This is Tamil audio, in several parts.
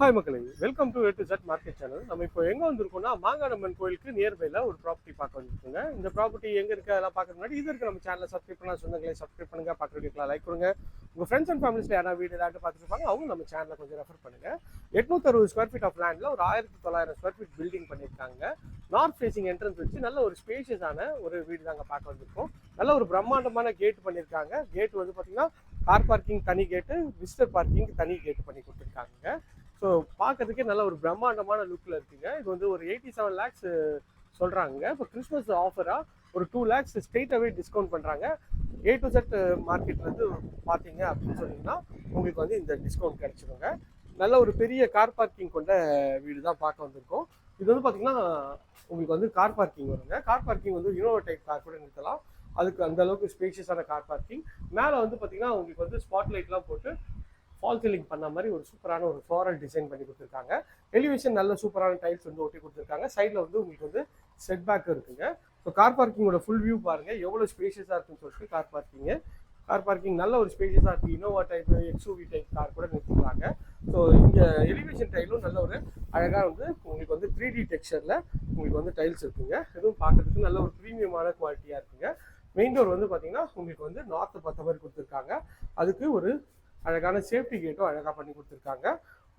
ஹாய் மக்களே. வெல்கம் டு டு ஜட் மார்க்கெட் சேனல் நம்ம இப்போ எங்கே வந்திருக்கோம்னா மாங்காடம்மன் கோயிலுக்கு நியர்பையில் ஒரு ப்ராப்பர்ட்டி பார்க்க வந்துருக்கோங்க. இந்த ப்ராப்பர்ட்டி எங்கே இருக்கு அதெல்லாம் பார்க்க முன்னாடி இது இருக்குது நம்ம சேனலை சப்ஸ்கிரைப் பண்ணால் சொந்தங்களே சப்ஸ்கிரைப் பண்ணுங்க பார்க்குற லைக் கொடுங்க. உங்கள் ஃப்ரெண்ட்ஸ் அண்ட் ஃபேமிலிஸில் யாராவது வீடு ஏதாவது பார்த்துருப்பாங்க அவங்க நம்ம சேனலை கொஞ்சம் ரெஃபர் பண்ணுங்கள் எட்நூத்தறுபது ஸ்கொயர் ஃபீட் ஆஃப் லேண்டில் ஒரு ஆயிரத்தி தொள்ளாயிரம் ஸ்கொயர் ஃபீட் பில்டிங் பண்ணியிருக்காங்க. நார்த் ஃபேசிங் என்ட்ரன்ஸ் வச்சு நல்ல ஒரு ஸ்பேஷியஸான ஒரு வீடு தாங்க பார்க்க வந்திருக்கோம். நல்ல ஒரு பிரம்மாண்டமான கேட் பண்ணியிருக்காங்க. கேட் வந்து பார்த்திங்கன்னா கார் பார்க்கிங் தனி கேட்டு விசிட்டர் பார்க்கிங் தனி கேட் பண்ணி கொடுத்துருக்காங்க. ஸோ பார்க்கறதுக்கே நல்ல ஒரு பிரம்மாண்டமான லுக்கில் இருக்குங்க. இது வந்து ஒரு எயிட்டி செவன் லேக்ஸ் சொல்கிறாங்க இப்போ கிறிஸ்மஸ் ஆஃபராக ஒரு டூ லேக்ஸ் ஸ்ட்ரெயிட்டாகவே டிஸ்கவுண்ட் பண்ணுறாங்க ஏ டு செட் மார்க்கெட்லேருந்து பார்த்தீங்க அப்படின்னு சொன்னீங்கன்னா உங்களுக்கு வந்து இந்த டிஸ்கவுண்ட் கிடச்சிருங்க. நல்ல ஒரு பெரிய கார் பார்க்கிங் கொண்ட வீடு தான் பார்க்க வந்திருக்கோம். இது வந்து பார்த்தீங்கன்னா உங்களுக்கு வந்து கார் பார்க்கிங் வருங்க. கார் பார்க்கிங் வந்து இனோவா டைப் கார் கூட நிறுத்தலாம். அதுக்கு அந்த அளவுக்கு ஸ்பேஷியஸான கார் பார்க்கிங் மேலே வந்து பார்த்தீங்கன்னா உங்களுக்கு வந்து ஸ்பாட் லைட்லாம் போட்டு ஃபால் சீலிங் பண்ண மாதிரி ஒரு சூப்பரான ஒரு ஃப்ளோரல் டிசைன் பண்ணி கொடுத்துருக்காங்க. எலிவேஷன் நல்ல சூப்பரான டைல்ஸ் வந்து ஒட்டி கொடுத்துருக்காங்க. சைடில் வந்து உங்களுக்கு வந்து செட் பேக் இருக்குங்க. ஸோ கார் பார்க்கிங்கோட ஃபுல் வியூ பாருங்கள் எவ்வளோ ஸ்பேஷியஸாக இருக்குன்னு சொல்லிட்டு கார் பார்க்கிங்கு கார் பார்க்கிங் நல்ல ஒரு ஸ்பேஷியஸாக இருக்குது Innova type XUV type car கூட நிறுத்திக்கிறாங்க ஸோ இங்கே எலிவேஷன் டைலும் நல்ல ஒரு அழகாக வந்து உங்களுக்கு வந்து த்ரீ டி டெக்ஸ்சரில் உங்களுக்கு வந்து டைல்ஸ் இருக்குங்க. இதுவும் பார்க்கறதுக்கு நல்ல ஒரு ப்ரீமியமான குவாலிட்டியாக இருக்குங்க. மெயின் டோர் வந்து பார்த்தீங்கன்னா உங்களுக்கு வந்து நார்த்து பத்த மாதிரி கொடுத்துருக்காங்க. அதுக்கு ஒரு அழகான சேஃப்டி கேட்டும் அழகாக பண்ணி கொடுத்துருக்காங்க.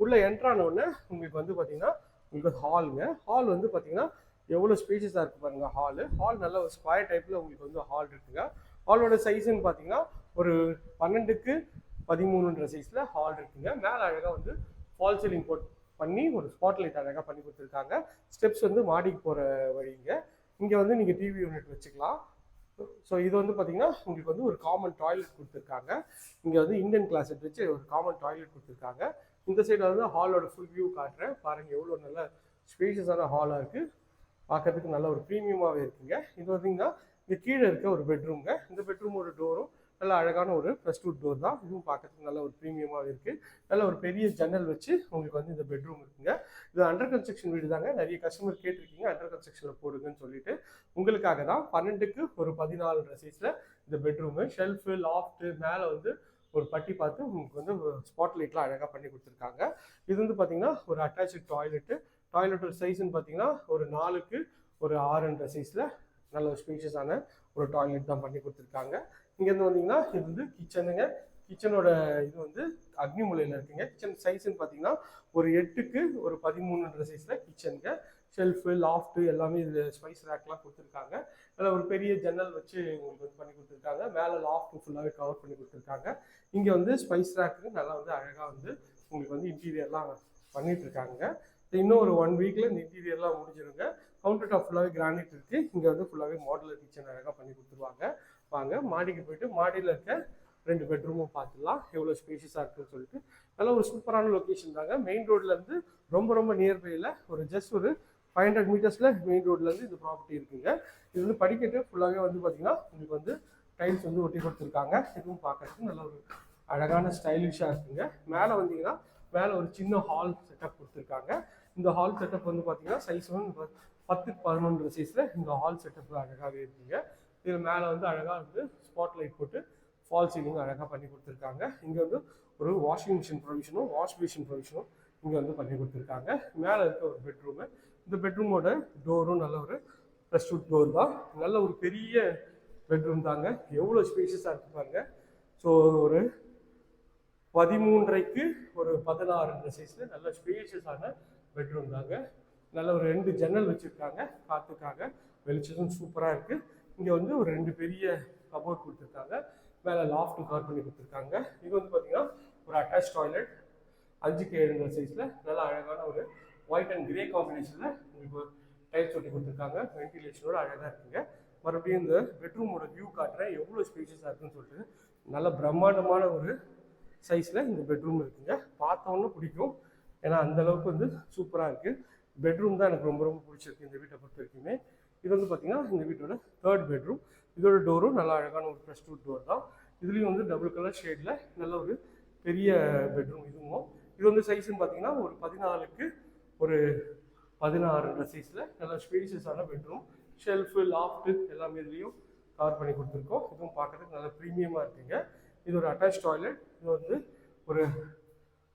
உள்ளே என்ட்ரானோடனே உங்களுக்கு வந்து பார்த்தீங்கன்னா உங்களுக்கு ஹாலுங்க ஹால் வந்து பார்த்தீங்கன்னா எவ்வளோ ஸ்பேஷஸாக இருக்குது பாருங்கள் ஹாலு ஹால் நல்ல ஒரு ஸ்கொயர் டைப்பில் உங்களுக்கு வந்து ஹால் இருக்குங்க. ஹாலோட சைஸ்ன்னு பார்த்தீங்கன்னா ஒரு பன்னெண்டுக்கு பதிமூணுன்ற சைஸில் ஹால் இருக்குங்க. மேலே அழகாக வந்து ஃபால் சீலிங் போட் பண்ணி ஒரு ஸ்பாட் லைட் அழகாக பண்ணி கொடுத்துருக்காங்க. ஸ்டெப்ஸ் வந்து மாடிக்கு போகிற வழிங்க. இங்கே வந்து நீங்கள் டிவி யூனிட் வச்சுக்கலாம். ஸோ இது வந்து பார்த்தீங்கன்னா உங்களுக்கு வந்து ஒரு காமன் டாய்லெட் கொடுத்துருக்காங்க. இங்கே வந்து இந்தியன் கிளாஸட் வச்சு ஒரு காமன் டாய்லெட் கொடுத்துருக்காங்க. இந்த சைடில் வந்து ஹாலோட ஃபுல் வியூ காட்டுறேன். பாருங்கள் எவ்வளோ நல்ல ஸ்பேஷியஸான ஹாலாக இருக்குது பார்க்கறதுக்கு நல்ல ஒரு ப்ரீமியமாகவே இருக்குங்க. இது பார்த்தீங்கன்னா இந்த கீழே இருக்க ஒரு பெட்ரூம்ங்க இந்த பெட்ரூமோட டோரும் நல்ல அழகான ஒரு ப்ளஸ் டூ டோர் தான். இதுவும் பார்க்கறதுக்கு நல்ல ஒரு ப்ரீமியமாக இருக்குது நல்ல ஒரு பெரிய ஜன்னல் வச்சு உங்களுக்கு வந்து இந்த பெட்ரூம் இருக்குங்க. இது அண்டர் கன்ஸ்ட்ரக்ஷன் வீடு தாங்க. நிறைய கஸ்டமர் கேட்டிருக்கீங்க. அண்டர் கன்ஸ்ட்ரக்ஷனில் போடுங்கன்னு சொல்லிட்டு உங்களுக்காக தான் பன்னெண்டுக்கு ஒரு பதினாலு சைஸில் இந்த பெட்ரூமு ஷெல்ஃபு லாஃப்ட்டு மேலே வந்து ஒரு பட்டி பார்த்து உங்களுக்கு வந்து ஸ்பாட் லைட்லாம் அழகாக பண்ணி கொடுத்துருக்காங்க. இது வந்து பார்த்தீங்கன்னா ஒரு அட்டாச்சு டாய்லெட்டு டாய்லெட்டோட சைஸ்ன்னு பார்த்தீங்கன்னா ஒரு நாலுக்கு ஒரு ஆறுன்ற சைஸில் நல்ல ஒரு ஸ்பீஷியஸான ஒரு டாய்லெட் தான் பண்ணி கொடுத்துருக்காங்க. இங்கேருந்து வந்தீங்கன்னா இது வந்து கிச்சனுங்க கிச்சனோட இது வந்து அக்னிமுலையில் இருக்குங்க. கிச்சன் சைஸ்ன்னு பார்த்தீங்கன்னா ஒரு எட்டுக்கு ஒரு பதிமூணுன்ற சைஸில் கிச்சனுங்க ஷெல்ஃபு லாஃப்ட்டு எல்லாமே இதில் ஸ்பைஸ் ரேக்லாம் கொடுத்துருக்காங்க. அதில் ஒரு பெரிய ஜன்னல் வச்சு உங்களுக்கு வந்து பண்ணி கொடுத்துருக்காங்க. மேலே லாஃப்ட்டு ஃபுல்லாகவே கவர் பண்ணி கொடுத்துருக்காங்க. இங்கே வந்து ஸ்பைஸ் ரேக்கு நல்லா வந்து அழகாக வந்து உங்களுக்கு வந்து இன்டீரியர்லாம் பண்ணிகிட்ருக்காங்க இருக்காங்க. இன்னும் ஒரு ஒன் வீக்கில் இந்த இன்டீரியர்லாம் முடிஞ்சிருங்க. கவுண்டர் டாப் ஃபுல்லாகவே கிரானைட் இருக்குது இங்கே வந்து ஃபுல்லாகவே மாடலர் கிச்சன் அழகாக பண்ணி கொடுத்துருவாங்க. வாங்க மாடிக்கு போயிட்டு மாடியில் இருக்க ரெண்டு பெட்ரூமும் பார்த்துடலாம். எவ்வளோ ஸ்பேஷியஸாக இருக்குன்னு சொல்லிட்டு. நல்ல ஒரு சூப்பரான லொக்கேஷன் தாங்க. மெயின் ரோட்லேருந்து ரொம்ப ரொம்ப நியர்பையில் ஒரு ஜஸ்ட் ஒரு ஃபைவ் ஹண்ட்ரட் மீட்டர்ஸில் மெயின் ரோட்லேருந்து இந்த ப்ராப்பர்ட்டி இருக்குங்க. இது வந்து படிக்கட்டு ஃபுல்லாகவே வந்து பார்த்தீங்கன்னா உங்களுக்கு வந்து டைல்ஸ் வந்து ஒட்டி கொடுத்துருக்காங்க. இதுவும் பார்க்கறதுக்கு நல்ல ஒரு அழகான ஸ்டைலிஷாக இருக்குங்க. மேலே வந்தீங்கன்னா மேலே ஒரு சின்ன ஹால் செட்டப் கொடுத்துருக்காங்க. இந்த ஹால் செட்டப் வந்து பார்த்தீங்கன்னா சைஸ் வந்து பத்துக்கு பதினொன்று சைஸில் இந்த ஹால் செட்டப் அழகாகவே இருக்குங்க. இதில் மேலே வந்து அழகாக வந்து ஸ்பாட் லைட் போட்டு ஃபால் சீலிங் அழகாக பண்ணி கொடுத்துருக்காங்க. இங்கே வந்து ஒரு வாஷிங் மிஷின் ப்ரொவிஷனும் வாஷ் மிஷின் ப்ரொவிஷனும் இங்கே வந்து பண்ணி கொடுத்துருக்காங்க. மேலே இருக்க ஒரு பெட்ரூமு இந்த பெட்ரூமோட டோரும் நல்ல ஒரு ப்ளஸ் டோர் தான். நல்ல ஒரு பெரிய பெட்ரூம் தாங்க. எவ்வளோ ஸ்பேஷியஸாக இருக்கு பாருங்க. ஸோ ஒரு பதிமூன்றைக்கு ஒரு பதினாறுன்ற சைஸில் நல்ல ஸ்பேஷியஸான பெட்ரூம் தாங்க. நல்ல ஒரு ரெண்டு ஜன்னல் வச்சுருக்காங்க. காற்றுக்காக வெளிச்சதும் சூப்பராக இருக்குது இங்கே வந்து ஒரு ரெண்டு பெரிய கபோர்ட் கொடுத்துருக்காங்க. மேலே லாஃப்ட் கவர் பண்ணி கொடுத்துருக்காங்க. இது வந்து பார்த்தீங்கன்னா ஒரு அட்டாச் டாய்லெட் அஞ்சுக்கு எழுந்த சைஸில் நல்லா அழகான ஒரு ஒயிட் அண்ட் கிரே காம்பினேஷனில் உங்களுக்கு டைல்ஸ் ஒட்டி கொடுத்துருக்காங்க. வென்டிலேஷனோட அழகாக இருக்குங்க. மறுபடியும் இந்த பெட்ரூமோட வியூ காட்டுறேன் எவ்வளோ ஸ்பேஷியஸாக இருக்குன்னு சொல்லிட்டு நல்ல பிரம்மாண்டமான ஒரு சைஸில் இந்த பெட்ரூம் இருக்குங்க. பார்த்தோன்னே பிடிக்கும். ஏன்னா அந்தளவுக்கு வந்து சூப்பராக இருக்குது பெட்ரூம் தான் எனக்கு ரொம்ப ரொம்ப பிடிச்சிருக்கு இந்த வீட்டை பொறுத்த வரைக்குமே. இது வந்து பார்த்தீங்கன்னா இந்த வீட்டோட தேர்ட் பெட்ரூம் இதோட டோரும் நல்லா அழகான ஒரு ப்ளஸ் டூ டோர் தான். இதுலேயும் வந்து டபுள் கலர் ஷேடில் நல்ல ஒரு பெரிய பெட்ரூம் இதுவும். இது வந்து சைஸ்ன்னு பார்த்தீங்கன்னா ஒரு பதினாலுக்கு ஒரு பதினாறுன்ற சைஸில் நல்ல ஸ்பேஷியஸான பெட்ரூம் ஷெல்ஃபு லாஃப்ட்டு எல்லாமே இதுலேயும் கவர் பண்ணி கொடுத்துருக்கோம். இதுவும் பார்க்கறதுக்கு நல்ல ப்ரீமியமாக இருக்குங்க. இது ஒரு அட்டாச் டாய்லெட் இது வந்து ஒரு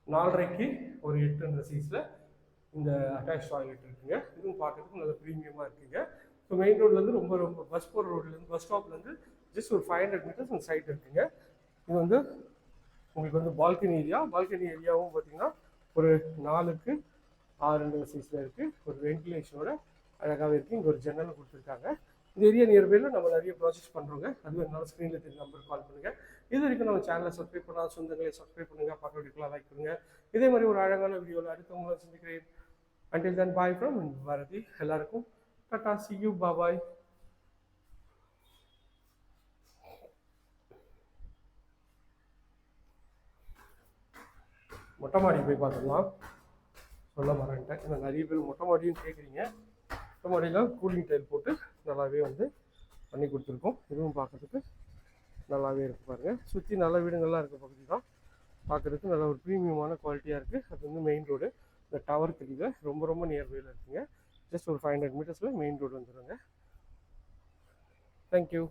நாலரைக்கு ஒரு எட்டுன்ற சைஸில் இந்த அட்டாச் டாய்லெட் இருக்குங்க. இதுவும் பார்க்குறதுக்கு நல்ல ப்ரீமியமாக இருக்குங்க. இப்போ மெயின் ரோட்லேருந்து ரொம்ப ரொம்ப பஸ் போகிற ரோட்லேருந்து பஸ் ஸ்டாப்லேருந்து ஜஸ்ட் ஒரு ஃபைவ் ஹண்ட்ரட் மீட்டர்ஸ் அந்த சைட் இருக்குங்க இது வந்து உங்களுக்கு வந்து பால்கனி ஏரியா பால்கனி ஏரியாவும் பார்த்தீங்கன்னா ஒரு நாலுக்கு ஆறுன்ற சைஸில் இருக்குது ஒரு வென்டிலேஷனோட அழகாகவே இருக்குது இங்கே ஒரு ஜன்னல் கொடுத்துருக்காங்க. இந்த ஏரியா நியர்பைல நம்ம நிறைய ப்ராசஸ் பண்ணுறோங்க அது என்னால் ஸ்க்ரீனில் தெரிஞ்ச நம்பருக்கு கால் பண்ணுங்கள் இது வரைக்கும் நம்ம சேனலை சப்ஸ்கிரைப் பண்ணாத சொந்தங்களை சப்ஸ்கிரைப் பண்ணுங்கள் பக்க வீட்டுக்குலாம் லைக் பண்ணுங்கள் இதே மாதிரி ஒரு அழகான வீடியோவில் அடுத்த சந்திக்கிறேன். Until then bye from Bharathi எல்லாருக்கும் Tata, see you. Bye பாபாய் மொட்டை மாடி போய் பார்த்துடலாம். சொல்ல மாட்டேன் ஏன்னா நிறைய பேர் மொட்டை மாடியும் கேட்குறீங்க மொட்டை மாடியில் கூலிங் டைல் போட்டு நல்லாவே வந்து பண்ணி கொடுத்துருக்கோம். இதுவும் பார்க்குறதுக்கு நல்லாவே இருக்கு பாருங்கள் சுற்றி நல்ல வீடுங்கள்லாம் இருக்க பகுதி தான். பார்க்குறதுக்கு நல்ல ஒரு ப்ரீமியமான குவாலிட்டியாக இருக்குது அது வந்து மெயின் ரோடு இந்த டவர் தெரியுது. ரொம்ப ரொம்ப நியர்பையில் இருக்குங்க. ஜஸ்ட் ஒரு ஃபைவ் ஹண்ட்ரட் மீட்டர்ஸில் மெயின் ரோடு வந்துடுங்க தேங்க்யூ